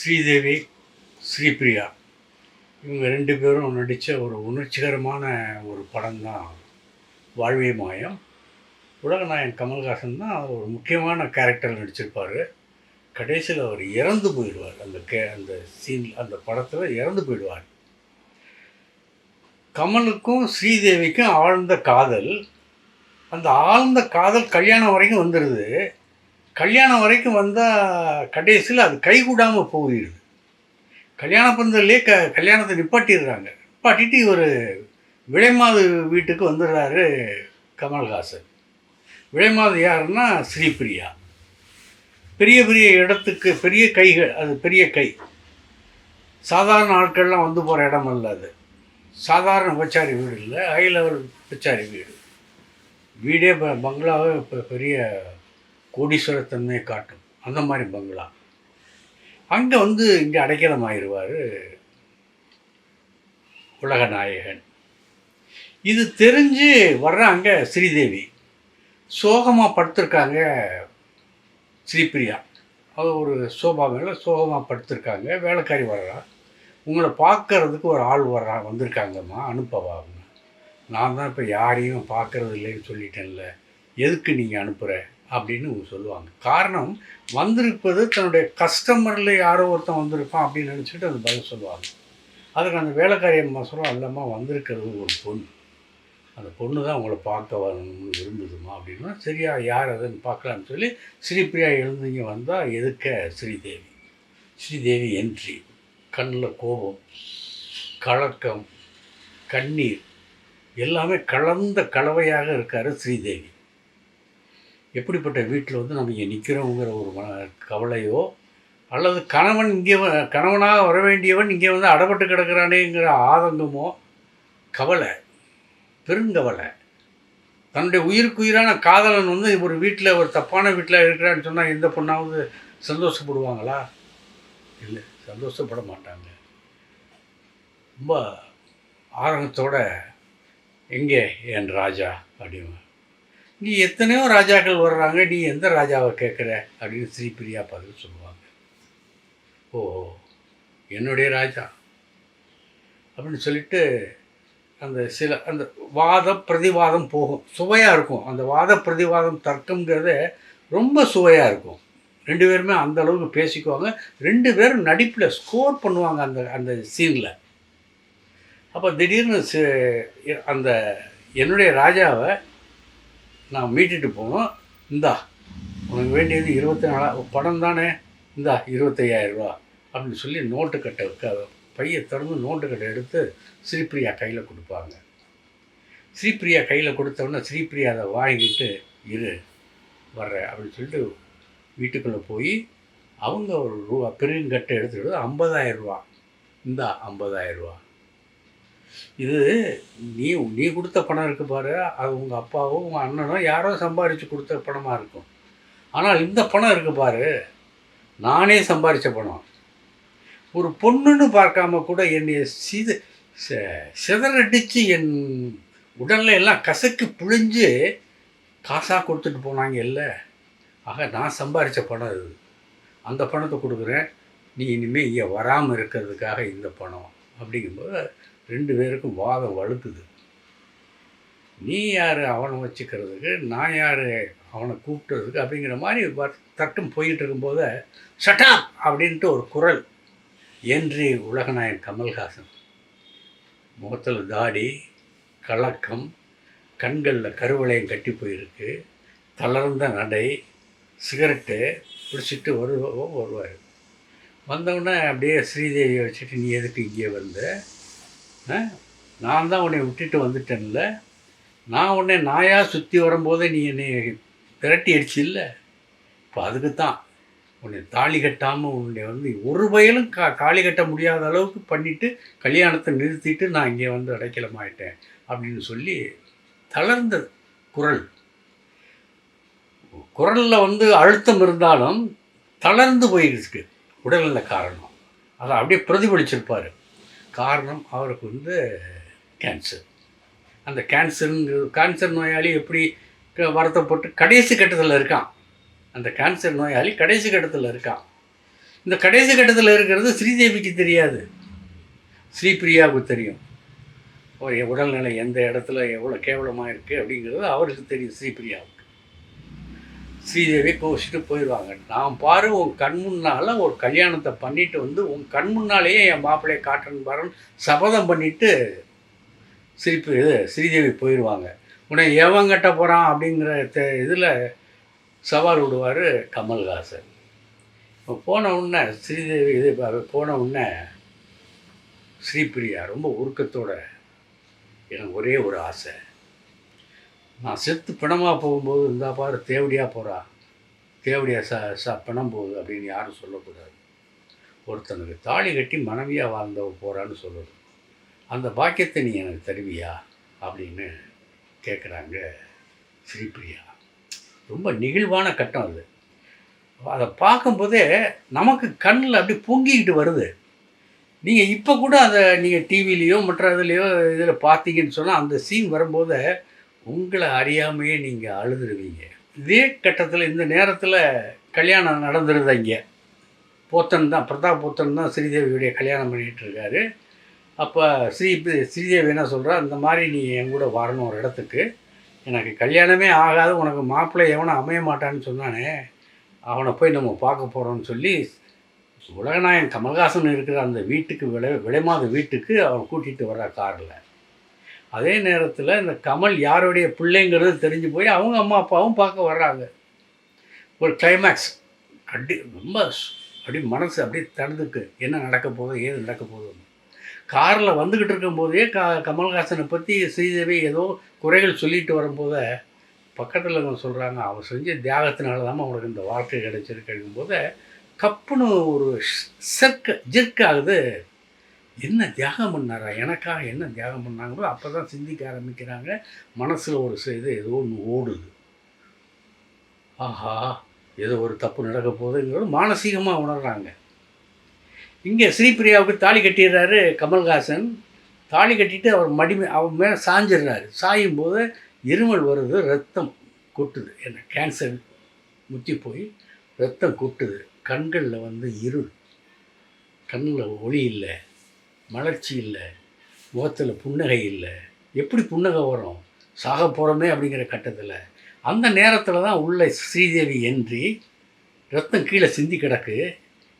ஸ்ரீதேவி ஸ்ரீபிரியா. இவங்க ரெண்டு பேரும் நடித்த ஒரு உணர்ச்சிகரமான ஒரு படம் தான் வாழ்வே மாயம் உலகநாயகன் கமல்ஹாசன் தான் ஒரு முக்கியமான கேரக்டர் நடிச்சிருப்பார். கடைசியில் அவர் இறந்து போயிடுவார். அந்த கே அந்த சீன் அந்த படத்தில் இறந்து போயிடுவார். கமலுக்கும் ஸ்ரீதேவிக்கும் ஆழ்ந்த காதல். அந்த ஆழ்ந்த காதல் கல்யாணம் வரைக்கும் வந்துடுது கல்யாணம் வரைக்கும் வந்தால் கடைசியில் அது கைகூடாமல் போயிடுது. கல்யாண பந்தல்லே க கல்யாணத்தை நிப்பாட்டிடுறாங்க. நிப்பாட்டிட்டு இவர் விலைமாது வீட்டுக்கு வந்துடுறாரு கமல்ஹாசன். விளைமாது யாருன்னா ஸ்ரீபிரியா. பெரிய பெரிய இடத்துக்கு பெரிய கைகள் அது பெரிய கை. சாதாரண ஆட்கள்லாம் வந்து போகிற இடம் அல்ல அது. சாதாரண உபச்சாரி வீடு இல்லை ஹை லெவல் உபச்சாரி வீடு. வீடே ப பங்களாவே இப்போ பெரிய கோடீஸ்வரத்தன்மையை காட்டும். அந்த மாதிரி பங்களா. அங்கே வந்து இங்கே அடைக்கலம் ஆயிடுவார் உலகநாயகன் இது தெரிஞ்சு வர்றாங்க ஸ்ரீதேவி. சோகமாக படுத்திருக்காங்க ஸ்ரீபிரியா. அது ஒரு சோபா மேலே சோகமாக படுத்திருக்காங்க. வேலைக்காரி வர்றா. உங்களை பார்க்கறதுக்கு ஒரு ஆள் வர்றா வந்திருக்காங்கம்மா அனுப்பவா நான் தான் இப்போ யாரையும் பார்க்கறது இல்லைன்னு சொல்லிட்டேன்ல. எதுக்கு நீங்கள் அனுப்புகிற அப்படின்னு சொல்லுவாங்க. காரணம் வந்திருப்பது தன்னுடைய கஸ்டமரில் யாரோ ஒருத்தன் வந்திருப்பான் அப்படின்னு நினச்சிட்டு அந்த பதில் சொல்லுவாங்க. அதுக்கு அந்த வேலைக்காரி அம்மா சொல்கிறோம் அல்லம்மா வந்திருக்கிறது ஒரு பொண்ணு. அந்த பொண்ணு தான் உங்களை பார்க்க வரணும்னு விரும்புதுமா அப்படின்னா சரியா யார் அதுன்னு பார்க்கலான்னு சொல்லி ஸ்ரீபிரியா எழுந்துங்க வந்தால் எதுக்க ஸ்ரீதேவி? ஸ்ரீதேவி என்ட்ரி கண்ணில் கோபம் கலக்கம் கண்ணீர். எல்லாமே கலந்த கலவையாக இருக்கார் ஸ்ரீதேவி. எப்படிப்பட்ட வீட்டில் வந்து நம்ம இங்கே நிற்கிறோங்கிற ஒரு மன கவலையோ அல்லது கணவன் இங்கே வ- கணவனாக வர வேண்டியவன் இங்கே வந்து அடப்பட்டு கிடக்கிறானேங்கிற ஆதங்கமோ கவலை பெருங்கவலை. தன்னுடைய உயிருக்குயிரான காதலன் வந்து ஒரு வீட்டில் ஒரு தப்பான வீட்டில் இருக்கிறான்னு சொன்னால் எந்த பொண்ணாவது சந்தோஷப்படுவாங்களா? இல்லை சந்தோஷப்பட மாட்டாங்க. ரொம்ப ஆரம்பத்தோட எங்கே என் ராஜா? அப்படின்னு நீ எத்தனையோ ராஜாக்கள் வர்றாங்க நீ எந்த ராஜாவை கேட்குற? அப்படின்னு ஸ்ரீபிரியா பதில் சொல்லுவாங்க. ஓ என்னுடைய ராஜா அப்படின்னு சொல்லிட்டு அந்த சில அந்த வாத பிரதிவாதம் போகும். சுவையாக இருக்கும். அந்த வாத பிரதிவாதம் தர்க்கங்கிறத ரொம்ப சுவையாக இருக்கும். ரெண்டு பேருமே அந்த அளவுக்கு பேசிக்குவாங்க. ரெண்டு பேரும் நடிப்பில் ஸ்கோர் பண்ணுவாங்க அந்த அந்த சீனில் அப்போ திடீர்னு அந்த என்னுடைய ராஜாவை நான் மீட்டுட்டு போவோம் இந்தா உனக்கு வேண்டியது இருபத்தி நாலா படம் தானே. இந்தா இருபத்தையாயிரரூவா அப்படின்னு சொல்லி நோட்டு கட்டை க பையை திறந்து நோட்டு கட்டை எடுத்து ஸ்ரீபிரியா கையில் கொடுப்பாங்க. ஸ்ரீபிரியா கையில் கொடுத்தோன்னே ஸ்ரீபிரியா அதை வாங்கிட்டு இரு வர்றேன். அப்படின்னு சொல்லிட்டு வீட்டுக்குள்ளே போய் அவங்க ஒரு ரூபா பெருங்கட்டை எடுத்துக்கிட்டு ஐம்பதாயிரம் ரூபா இந்தா ஐம்பதாயிரம் ரூபா இது நீ நீ கொடுத்த பணம் இருக்கு பாரு. அது உங்கள் அப்பாவோ உங்கள் அண்ணனோ யாரோ சம்பாரித்து கொடுத்த பணமாக இருக்கும். ஆனால் இந்த பணம் இருக்கு பாரு. நானே சம்பாரித்த பணம். ஒரு பொண்ணுன்னு பார்க்காம கூட என்னை சிது ச- சிதறடிச்சு என் உடல்ல எல்லாம் கசக்கி புழிஞ்சு காசாக கொடுத்துட்டு போனாங்க இல்லை ஆக நான் சம்பாரித்த பணம் இது. அந்த பணத்தை கொடுக்குறேன். நீ இனிமேல் இங்கே வராமல் இருக்கிறதுக்காக இந்த பணம். அப்படிங்கும்போது ரெண்டு பேருக்கும் வாதம் வலுத்துது. நீ யார் அவனை வச்சுக்கிறதுக்கு நான் யார் அவனை கூப்பிட்டதுக்கு அப்படிங்கிற மாதிரி தட்டும் போயிட்டு இருக்கும்போது சட்டா அப்படின்ட்டு ஒரு குரல் என்று உலகநாயகன் கமல்ஹாசன். முகத்தில் தாடி கலக்கம் கண்களில் கருவளையம் கட்டி போயிருக்கு. தளர்ந்த நடை சிகரெட்டு பிடிச்சிட்டு வரு வருவார். வந்தவுடனே அப்படியே ஸ்ரீதேவியை வச்சுட்டு நீ எதுக்கு இங்கே வந்த? நான் தான் உன்னை விட்டுட்டு வந்துட்டேன்ல. நான் உன்னை நாயாக சுற்றி வரும்போதே நீ என்னை திரட்டி அடிச்சு இல்லை இப்போ அதுக்கு தான் உன்னை தாலி கட்டாமல் உன்னை வந்து ஒரு வயலும் கா காலி கட்ட முடியாத அளவுக்கு பண்ணிவிட்டு கல்யாணத்தை நிறுத்திட்டு நான் இங்கே வந்து அடைக்கலமாயிட்டேன் அப்படின்னு சொல்லி தளர்ந்த குரல். குரலில் வந்து அழுத்தம் இருந்தாலும் தளர்ந்து போயிருக்கு உடல்நல காரணம். அதை அப்படியே பிரதிபலிச்சிருப்பார். காரணம் அவருக்கு வந்து கேன்சர் அந்த கேன்சருங்கிறது கேன்சர் நோயாளி எப்படி வருத்தப்பட்டு கடைசி கட்டத்தில் இருக்கான். அந்த கேன்சர் நோயாளி கடைசி கட்டத்தில் இருக்கான். இந்த கடைசி கட்டத்தில் இருக்கிறது ஸ்ரீதேவிக்கு தெரியாது. ஸ்ரீபிரியாவுக்கு தெரியும். உடல்நிலை எந்த இடத்துல எவ்வளோ கேவலமாக இருக்குது அப்படிங்கிறது அவருக்கு தெரியும் ஸ்ரீபிரியாவுக்கு. ஸ்ரீதேவி கோவிச்சிட்டு போயிடுவாங்க. நான் பாரு உன் கண் முன்னால் ஒரு கல்யாணத்தை பண்ணிட்டு வந்து உன் கண் முன்னாலேயே என் மாப்பிள்ளையை காட்டன் பாருன்னு சபதம் பண்ணிட்டு சிரிப்பு இது ஸ்ரீதேவி போயிடுவாங்க. உன்னை எவன் கட்ட போகிறான் அப்படிங்கிற இதில் சவால் விடுவார் கமல்ஹாசன். இப்போ போன உடனே ஸ்ரீதேவி இது போன உடனே ஸ்ரீபிரியா ரொம்ப உருக்கத்தோட எனக்கு ஒரே ஒரு ஆசை. நான் செத்து பிணமாக போகும்போது இருந்தால் பாரு தேவடியாக போகிறா தேவடியாக ச ச பிணம் போகுது அப்படின்னு யாரும் சொல்லக்கூடாது ஒருத்தனுக்கு தாலி கட்டி மனைவியாக வாழ்ந்தவ போகிறான்னு சொல்லணும் அந்த பாக்கியத்தை நீ எனக்கு தருவியா? அப்படின்னு கேட்குறாங்க ஸ்ரீபிரியா. ரொம்ப நெகிழ்வான கட்டம் அது. அதை பார்க்கும்போதே நமக்கு கண்ணில் அப்படி பொங்கிக்கிட்டு வருது. நீங்கள் இப்போ கூட அதை நீங்கள் டிவிலேயோ மற்ற இதுலேயோ இதில் பார்த்தீங்கன்னு சொன்னால் அந்த சீன் வரும்போது உங்களை அறியாமையே நீங்கள் அழுதுருவீங்க. இதே கட்டத்தில் இந்த நேரத்தில் கல்யாணம் நடந்துருது இங்கே போத்தன் தான் பிரதாப் போத்தன் தான் ஸ்ரீதேவியுடைய கல்யாணம் பண்ணிகிட்டு இருக்காரு. அப்போ ஸ்ரீ ஸ்ரீதேவி என்ன சொல்கிறா இந்த மாதிரி நீ என் கூட வரணும் ஒரு இடத்துக்கு. எனக்கு கல்யாணமே ஆகாது உனக்கு மாப்பிள்ளை எவனும் அமைய மாட்டான்னு சொன்னானே. அவனை போய் நம்ம பார்க்க போகிறோம்னு சொல்லி உலகநாயகன் கமல்ஹாசன் இருக்கிற அந்த வீட்டுக்கு விலை விலைமாத வீட்டுக்கு அவன் கூட்டிகிட்டு வர்றா காரில். அதே நேரத்தில் இந்த கமல் யாருடைய பிள்ளைங்கிறது தெரிஞ்சு போய் அவங்க அம்மா அப்பாவும் பார்க்க வர்றாங்க. ஒரு கிளைமேக்ஸ் அடி ரொம்ப அப்படி மனசு அப்படியே தடுதுக்கு என்ன நடக்க போதோ ஏது நடக்க போகுதுன்னு காரில் வந்துக்கிட்டு இருக்கும்போதே க கமல்ஹாசனை பற்றி ஸ்ரீதேவி ஏதோ குறைகள் சொல்லிட்டு வரும்போது பக்கத்தில் அவங்க சொல்கிறாங்க அவன் செஞ்ச தியாகத்தினால தான் அவனுக்கு இந்த வாழ்க்கை கிடைச்சிருக்கு. போது கப்புன்னு ஒரு செர்க்க ஜிர்க் ஆகுது என்ன தியாகம் பண்ணாரா? எனக்காக என்ன தியாகம் பண்ணாங்களோ அப்போ தான் சிந்திக்க ஆரம்பிக்கிறாங்க. மனசில் ஒரு ச- இது ஏதோ ஒன்று ஓடுது. ஆஹா ஏதோ ஒரு தப்பு நடக்க போகுதுங்கிறது மானசீகமாக உணர்கிறாங்க இங்கே ஸ்ரீபிரியாவுக்கு தாலி கட்டிடுறாரு கமல்ஹாசன். தாலி கட்டிட்டு அவர் மடிமை அவர் மேலே சாஞ்சிடுறாரு. சாயும் போது இருமல் வருது ரத்தம் கொட்டுது. என்ன கேன்சர் முத்தி போய் ரத்தம் கொட்டுது. கண்களில் வந்து இருள். கண்ணில் ஒளி இல்லை. மலர்ச்சி இல்லை முகத்தில் புன்னகை இல்லை. எப்படி புன்னகை வரும்? சாக போகிறோமே அப்படிங்கிற கட்டத்தில். அந்த நேரத்தில் தான் உள்ள ஸ்ரீதேவி என்றி ரத்தம் கீழே சிந்தி கிடக்கு.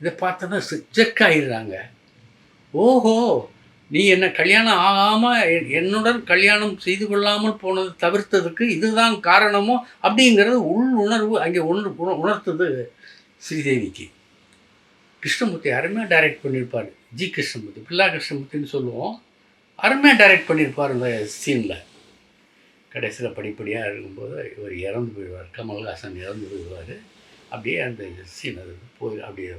இதை பார்த்தோன்னா ஜெக் ஆகிடுறாங்க ஓஹோ நீ என்ன கல்யாணம் ஆகாமல் என்னுடன் கல்யாணம் செய்து கொள்ளாமல் போனது தவிர்த்ததுக்கு இதுதான் காரணமோ அப்படிங்கிறது உள் உணர்வு அங்கே உணர் உண- உணர்த்தது ஸ்ரீதேவிக்கு. கிருஷ்ணமூர்த்தி அருமையாக டைரக்ட் பண்ணியிருப்பார் ஜி கிருஷ்ணமூர்த்தி பில்லா கிருஷ்ணமூர்த்தின்னு சொல்லுவோம். அருமையாக டைரக்ட் பண்ணியிருப்பார் இந்த சீனில் கடைசியில் படிப்படியாக இருக்கும்போது இவர் இறந்து போயிடுவார். கமல்ஹாசன் இறந்து போயிடுவார். அப்படியே அந்த சீன் அது போய் அப்படியே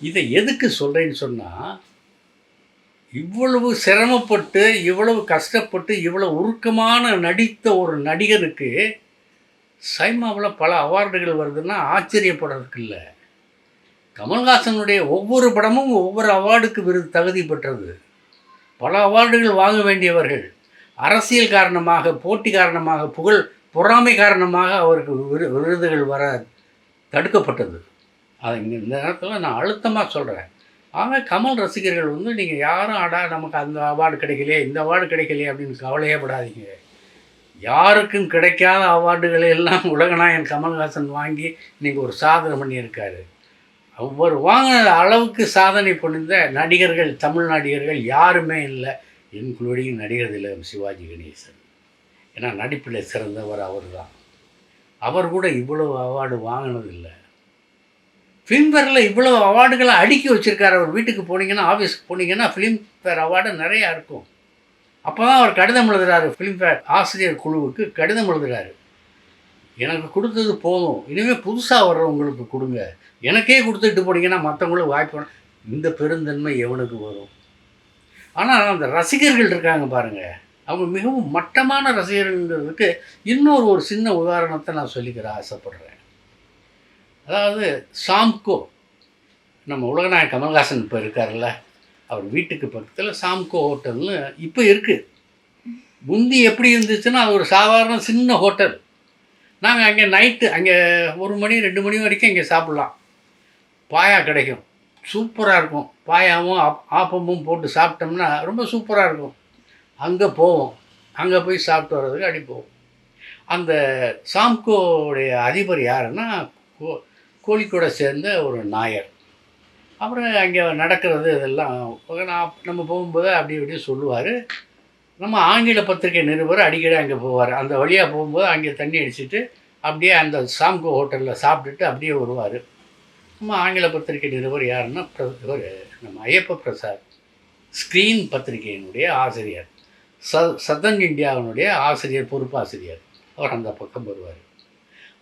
இதை எதுக்கு சொல்கிறேன்னு சொன்னால் இவ்வளவு சிரமப்பட்டு இவ்வளவு கஷ்டப்பட்டு இவ்வளோ உருக்கமான நடித்த ஒரு நடிகருக்கு சைமாவில் பல அவார்டுகள் வருதுன்னா ஆச்சரியப்படுறதுக்கு இல்லை. கமல்ஹாசனுடைய ஒவ்வொரு படமும் ஒவ்வொரு அவார்டுக்கு விருது தகுதி பெற்றது. பல அவார்டுகள் வாங்க வேண்டியவர்கள். அரசியல் காரணமாக போட்டி காரணமாக புகழ் பொறாமை காரணமாக அவருக்கு விரு விருதுகள் வர தடுக்கப்பட்டது. அது இந்த நேரத்தில் நான் அழுத்தமாக சொல்கிறேன் ஆக கமல் ரசிகர்கள் வந்து நீங்கள் யாரும் அடா நமக்கு அந்த அவார்டு கிடைக்கலையே இந்த அவார்டு கிடைக்கலையே அப்படின்னு கவலையே படாதீங்க. யாருக்கும் கிடைக்காத அவார்டுகளை எல்லாம் உலகநாயகன் கமல்ஹாசன் வாங்கி நீங்கள் ஒரு சாதனை பண்ணியிருக்காரு. அவர் வாங்கின அளவுக்கு சாதனை புரிந்த நடிகர்கள் தமிழ் நடிகர்கள் யாருமே இல்லை. இன்க்ளூடிங் நடிகர் திலகம் சிவாஜி கணேசன். ஏன்னா நடிப்பில் சிறந்தவர் அவர் தான் அவர் கூட இவ்வளவு அவார்டு வாங்கினதில்லை. ஃபிலிம்ஃபேரில் இவ்வளோ அவார்டுகளை அடுக்கி வச்சுருக்காரு. அவர் வீட்டுக்கு போனீங்கன்னா ஆஃபீஸ்க்கு போனீங்கன்னா ஃபிலிம்ஃபேர் அவார்டு நிறையா இருக்கும். அப்போ தான் அவர் கடிதம் எழுதுகிறாரு ஃபிலிம்ஃபேர் ஆசிரியர் குழுவுக்கு கடிதம் எழுதுகிறாரு எனக்கு கொடுத்தது போதும். இனிமேல் புதுசாக வர்றவங்களுக்கு கொடுங்க. எனக்கே கொடுத்துட்டு போனீங்கன்னா மற்றவங்களுக்கு வாய்ப்பு இந்த பெருந்தன்மை எவனுக்கு வரும்? ஆனால் அந்த ரசிகர்கள் இருக்காங்க பாருங்கள் அவங்க மிகவும் மட்டமான ரசிகர்கள்ங்கிறதுக்கு இன்னொரு ஒரு சின்ன உதாரணத்தை நான் சொல்லிக்கிற ஆசைப்படுறேன். அதாவது சாம்கோ. நம்ம உலகநாயக கமல்ஹாசன் இப்போ இருக்கார்ல அவர் வீட்டுக்கு பக்கத்தில் சாம்கோ ஹோட்டல்னு இப்போ இருக்குது முந்தி எப்படி இருந்துச்சுன்னா அது ஒரு சாதாரண சின்ன ஹோட்டல். நாங்கள் அங்கே நைட்டு அங்கே ஒரு மணி ரெண்டு மணி வரைக்கும் இங்கே சாப்பிட்லாம். பாயா கிடைக்கும். சூப்பராக இருக்கும். பாயாவும் ஆப் ஆப்பமும் போட்டு சாப்பிட்டோம்னா ரொம்ப சூப்பராக இருக்கும். அங்கே போவோம். அங்கே போய் சாப்பிட்டு வர்றதுக்கு அடி போவோம். அந்த சாம்கோடைய அதிபர் யாருன்னா கோ கோழிக்கூட சேர்ந்த ஒரு நாயர். அப்புறம் அங்கே நடக்கிறது இதெல்லாம். நான் நம்ம போகும்போது அப்படி இப்படி சொல்லுவார். நம்ம ஆங்கில பத்திரிகை நிருபர் அடிக்கடி அங்கே போவார். அந்த வழியாக போகும்போது அங்கே தண்ணி அடிச்சுட்டு அப்படியே அந்த சாம்கோ ஹோட்டலில் சாப்பிட்டுட்டு அப்படியே வருவார். நம்ம ஆங்கில பத்திரிகை நிருபர் யாருன்னா இவர் நம்ம ஐயப்ப பிரசாத். ஸ்க்ரீன் பத்திரிகையினுடைய ஆசிரியர். ச சதன் இந்தியாவினுடைய ஆசிரியர் பொறுப்பாசிரியர். அவர் அந்த பக்கம் வருவார்.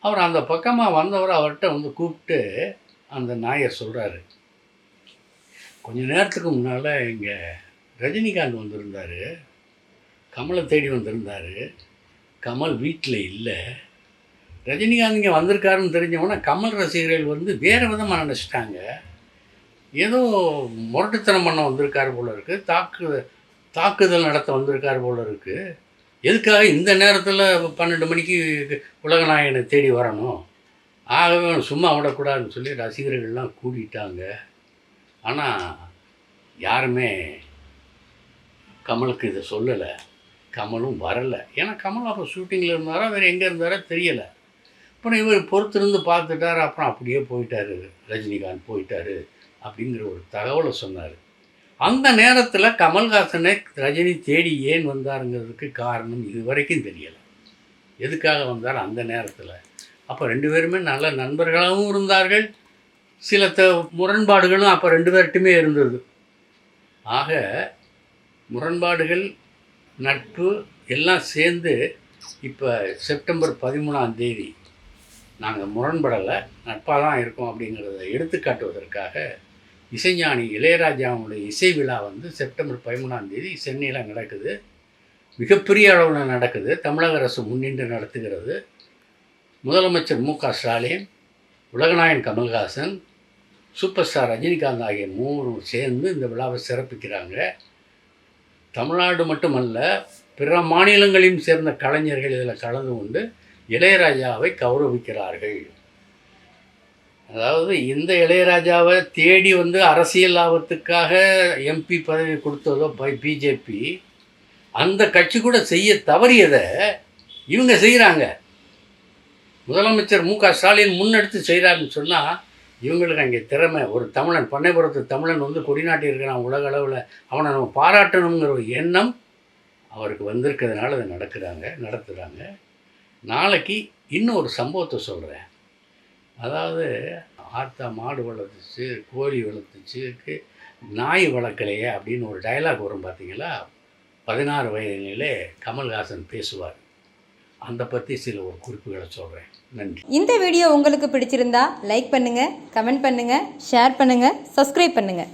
அவர் அந்த பக்கமாக வந்தவர் அவர்கிட்ட வந்து கூப்பிட்டு அந்த நாயர் சொல்கிறாரு கொஞ்ச நேரத்துக்கு முன்னால் இங்கே ரஜினிகாந்த் வந்திருந்தார். கமலை தேடி வந்திருந்தார். கமல் வீட்டில் இல்லை. ரஜினிகாந்த் இங்கே வந்திருக்காருன்னு தெரிஞ்சவொன்னே கமல் ரசிகர்கள் வந்து வேறு விதமாக நினச்சிட்டாங்க. ஏதோ முரட்டுத்தனம் பண்ண வந்திருக்காரு போல் இருக்குது தாக்கு தாக்குதல் நடத்த வந்திருக்காரு போல் இருக்குது எதுக்காக இந்த நேரத்தில் பன்னெண்டு மணிக்கு உலகநாயகனை தேடி வரணும்? ஆகவே சும்மா விடக்கூடாதுன்னு சொல்லி ரசிகர்கள்லாம் கூடிட்டாங்க. ஆனால் யாருமே கமலுக்கு இதை சொல்லலை. கமலும் வரலை. ஏன்னா கமல் அப்போ ஷூட்டிங்கில் இருந்தாரா வேறு எங்கே இருந்தாரோ தெரியலை. அப்புறம் இவர் பொறுத்திருந்து பார்த்துட்டார் அப்புறம் அப்படியே போயிட்டார் ரஜினிகாந்த் போயிட்டாரு அப்படிங்கிற ஒரு தகவலை சொன்னார். அந்த நேரத்தில் கமல்ஹாசனை ரஜினி தேடி ஏன் வந்தாருங்கிறதுக்கு காரணம் இது வரைக்கும் தெரியலை. எதுக்காக வந்தார் அந்த நேரத்தில்? அப்போ ரெண்டு பேருமே நல்ல நண்பர்களாகவும் இருந்தார்கள். சில த முரண்பாடுகளும் அப்போ ரெண்டு பேர்கிட்டுமே இருந்தது. ஆக முரண்பாடுகள் நட்பு எல்லாம் சேர்ந்து இப்போ செப்டம்பர் பதிமூணாம் தேதி நாங்கள் முரண்படலை நட்பாக தான் இருக்கோம் அப்படிங்கிறத எடுத்துக்காட்டுவதற்காக இசைஞானி இளையராஜாவுடைய இசை விழா வந்து செப்டம்பர் பதிமூணாம் தேதி சென்னையில் நடக்குது. மிகப்பெரிய அளவில் நடக்குது. தமிழக அரசு முன்னின்று நடத்துகிறது. முதலமைச்சர் மு க ஸ்டாலின் உலகநாயகன் கமல்ஹாசன் சூப்பர் ஸ்டார் ரஜினிகாந்த் ஆகிய மூவரும் சேர்ந்து இந்த விழாவை சிறப்பிக்கிறாங்க. தமிழ்நாடு மட்டுமல்ல பிற மாநிலங்களையும் சேர்ந்த கலைஞர்கள் இதில் கலந்து கொண்டு இளையராஜாவை கௌரவிக்கிறார்கள். அதாவது இந்த இளையராஜாவை தேடி வந்து அரசியல் லாபத்துக்காக எம்பி பதவி கொடுத்ததோ பை பிஜேபி அந்த கட்சி கூட செய்ய தவறியதை இவங்க செய்கிறாங்க முதலமைச்சர் மு க ஸ்டாலின் முன்னெடுத்து செய்கிறாருன்னு சொன்னால் இவங்களுக்கு அங்கே திறமை. ஒரு தமிழன் பண்ணைபுரத்து தமிழன் வந்து கொடிநாட்டி இருக்கிறான் உலக அளவில். அவனை நம்ம பாராட்டணுங்கிற ஒரு எண்ணம் அவருக்கு வந்திருக்கிறதுனால அதை நடக்கிறாங்க நடத்துகிறாங்க நாளைக்கு இன்னொரு சம்பவத்தை சொல்கிறேன் அதாவது ஆத்தா மாடு வளர்த்துச்சு கோழி வளர்த்துச்சுக்கு நாய் வளர்க்கலையே அப்படின்னு ஒரு டயலாக் வரும் பார்த்தீங்களா? பதினாறு வயதிலே கமல்ஹாசன் பேசுவார். அந்த பற்றி சில ஒரு குறிப்புகளை சொல்கிறேன் நன்றி. இந்த வீடியோ உங்களுக்கு பிடிச்சிருந்தா லைக் பண்ணுங்கள் கமெண்ட் பண்ணுங்கள் ஷேர் பண்ணுங்கள் சப்ஸ்கிரைப் பண்ணுங்கள்